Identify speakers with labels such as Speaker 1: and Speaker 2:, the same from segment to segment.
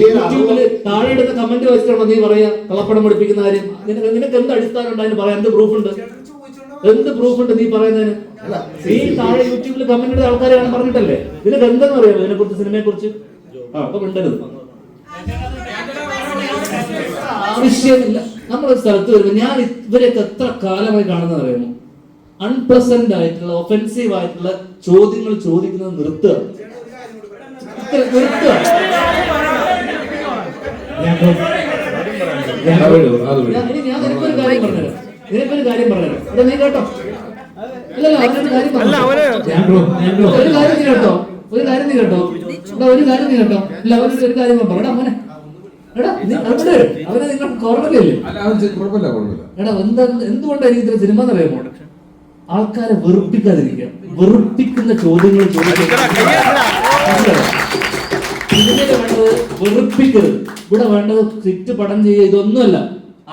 Speaker 1: യൂട്യൂബിൽ താഴെ ഇടുന്ന കമന്റ് വെച്ചിട്ടാണോ നീ പറയാ? കള്ളപ്പണം പഠിപ്പിക്കുന്ന കാര്യം. നിനക്ക് എന്ത് അടിസ്ഥാനം ഉണ്ട് അതിന് പറയാൻ? എന്ത് പ്രൂഫ് ഉണ്ട്? എന്ത് പ്രൂഫ് ഉണ്ട് നീ പറയുന്നതിന്? നീ താഴെ യൂട്യൂബിൽ കമന്റ് ഇടുന്ന ആൾക്കാരെയാണ് പറഞ്ഞിട്ടല്ലേ? നിനക്ക് എന്തെന്ന് അറിയാമോ ഇതിനെ കുറിച്ച് സിനിമയെ കുറിച്ച് ആ അപ്പൊ മിണ്ടരുത്. ആവശ്യമില്ല. നമ്മളൊരു സ്ഥലത്ത് വരുമ്പോൾ ഞാൻ ഇവരെയൊക്കെ എത്ര കാലമായി കാണുന്നത് അറിയാമോ? അൺപ്ലസന്റ് ആയിട്ടുള്ള ഒഫൻസീവ് ആയിട്ടുള്ള ചോദ്യങ്ങൾ ചോദിക്കുന്നത് നിർത്തുക. നിർത്തുക.
Speaker 2: അത്.
Speaker 1: ഞാൻ- നിനക്കൊരു കാര്യം പറഞ്ഞുതരാം. നിനക്കൊരു കാര്യം പറഞ്ഞുതരാം. നീ കേട്ടോ.
Speaker 2: അല്ല.
Speaker 1: ഒരു കാര്യം നീ കേട്ടോ. ഒരു കാര്യം നീ കേട്ടോ. ഒരു കാര്യം നീ കേട്ടോ. അല്ല ഒരു കാര്യം പറയടാ മോനെ എടാ നീ അവനെ നിങ്ങൾ. എടാ എന്താ എന്തുകൊണ്ടാണ് എനിക്ക് ഇത്ര സിനിമ എന്നറിയാമോ ആൾക്കാരെ വെറുപ്പിക്കാതിരിക്കുക. വെറുപ്പിക്കുന്ന ചോദ്യങ്ങൾ ചോദിക്കുക വെറുപ്പിക്കരുത്. ഇവിടെ വേണ്ടത് സിറ്റ് പടം ചെയ്യുക ഇതൊന്നുമല്ല.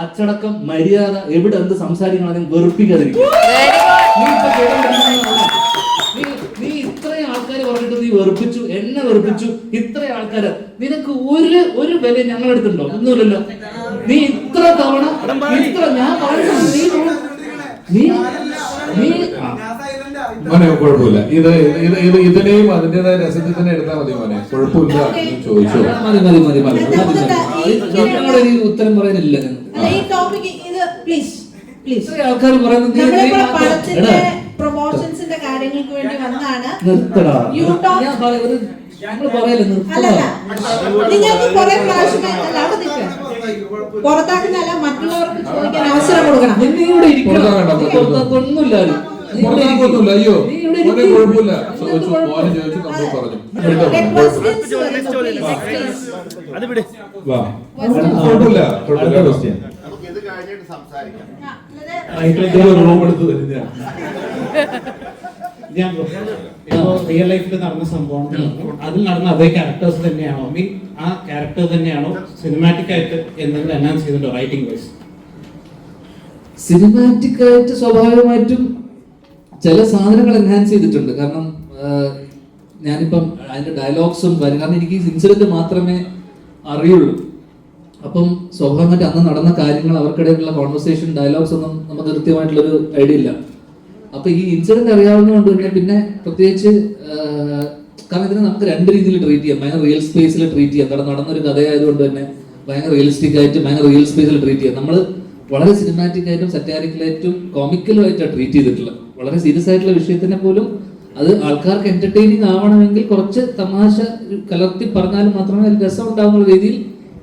Speaker 1: അച്ചടക്കം മര്യാദ എവിടെ എന്ത് സംസാരിക്കണം വെറുപ്പിക്കാതിരിക്കുക നീ ഇത്രയും ആൾക്കാർ പറഞ്ഞിട്ട് നീ വെറുപ്പിച്ചു എന്നെ വെറുപ്പിച്ചു ഇത്രയും ആൾക്കാര്. നിനക്ക് ഒരു ഒരു വില ഞങ്ങളുടെ അടുത്തുണ്ടോ ഒന്നുമില്ലല്ലോ. നീ ഇത്ര തവണ ഇത്ര ഞാൻ പറഞ്ഞു നീ നീ.
Speaker 2: മോനെ കുഴപ്പമില്ല. ഇത് ഇത് ഇത് ഇതിനെയും അതിന്റേതായ രസത്തിൽ തന്നെ എടുത്താൽ മതി മോനെ. കുഴപ്പമില്ല ചോദിച്ചു ചോദിച്ചോ.
Speaker 1: മതി മതി മതി മതി ഞങ്ങളുടെ ഉത്തരം പറയാനില്ല പുറത്താക്കുന്നല്ല ആൾക്കാർ പറയുന്നത്
Speaker 3: പ്രൊമോഷൻസിന്റെ കാര്യങ്ങൾക്ക് വേണ്ടി വന്നാണ്
Speaker 1: നിർത്തടാ. ഞാൻ ഞങ്ങൾ പറയല്ലേ നിർത്തടാ.
Speaker 3: നിങ്ങൾക്ക് കുറെ അവിടെ പുറത്താക്കുന്നതല്ല മറ്റുള്ളവർക്ക് ചോദിക്കാൻ അവസരം കൊടുക്കണം.
Speaker 1: ഒന്നുമില്ല ഇരിക്കണം.
Speaker 2: അയ്യോ. കുഴപ്പമില്ല? മോനെ ചോദിച്ചു നമ്മൾ പറഞ്ഞു. കുഴപ്പമില്ല കുഴപ്പമില്ല ക്വസ്റ്റ്യൻ റൂം എടുത്ത്
Speaker 4: ഞാൻ ഇപ്പോ റിയൽ ലൈഫിൽ നടന്ന സംഭവം അതിൽ നടന്ന അതേ ക്യാരക്ടേഴ്സ് തന്നെയാണോ? മീൻ ആ ക്യാരക്ടർ തന്നെയാണോ സിനിമാറ്റിക് ആയിട്ട് എന്തെങ്കിലും അനൗൺസ് ചെയ്തിട്ടുണ്ടോ റൈറ്റിംഗ് വൈസ്
Speaker 1: സിനിമാറ്റിക് ആയിട്ട് സ്വാഭാവികമായിട്ടും ചില സാധനങ്ങൾ എൻഹാൻസ് ചെയ്തിട്ടുണ്ട്. കാരണം ഞാനിപ്പം അതിന്റെ ഡയലോഗ്സും കാര്യം കാരണം എനിക്ക് ഇൻസിഡന്റ് മാത്രമേ അറിയുള്ളൂ. അപ്പം സ്വാഭാവികമായിട്ട് അന്ന് നടന്ന കാര്യങ്ങൾ അവർക്കിടയിലുള്ള കോൺവെർസേഷൻ ഡയലോഗ്സ് ഒന്നും നമുക്ക് കൃത്യമായിട്ടുള്ളൊരു ഐഡിയ ഇല്ല. അപ്പൊ ഈ ഇൻസിഡന്റ് അറിയാവുന്നതുകൊണ്ട് തന്നെ പിന്നെ പ്രത്യേകിച്ച് കാരണം ഇതിനെ നമുക്ക് രണ്ട് രീതിയിൽ ട്രീറ്റ് ചെയ്യാം. ഭയങ്കര റിയൽ സ്പേസിൽ ട്രീറ്റ് ചെയ്യാം. കാരണം നടന്നൊരു കഥയായതുകൊണ്ട് തന്നെ ഭയങ്കര റിയലിസ്റ്റിക് ആയിട്ട് ഭയങ്കര റിയൽ സ്പേസിൽ ട്രീറ്റ് ചെയ്യാം. നമ്മൾ വളരെ സിനിമാറ്റിക് ആയിട്ടും സറ്റാരിക്കലായിട്ടും കോമിക്കലും ആയിട്ടാണ് ട്രീറ്റ് ചെയ്തിട്ടുള്ളത്. വളരെ സീരിയസ് ആയിട്ടുള്ള വിഷയത്തിനെ പോലും അത് ആൾക്കാർക്ക് എന്റർടൈനിങ് ആവണമെങ്കിൽ കുറച്ച് തമാശ കലർത്തി പറഞ്ഞാൽ മാത്രമേ രസം ഉണ്ടാകുന്ന രീതിയിൽ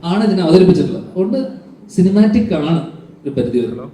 Speaker 1: ആണ് ഇതിനെ അവതരിപ്പിച്ചിട്ടുള്ളത്. അതുകൊണ്ട് സിനിമാറ്റിക് ആണ് ഒരു പരിധി വരെ.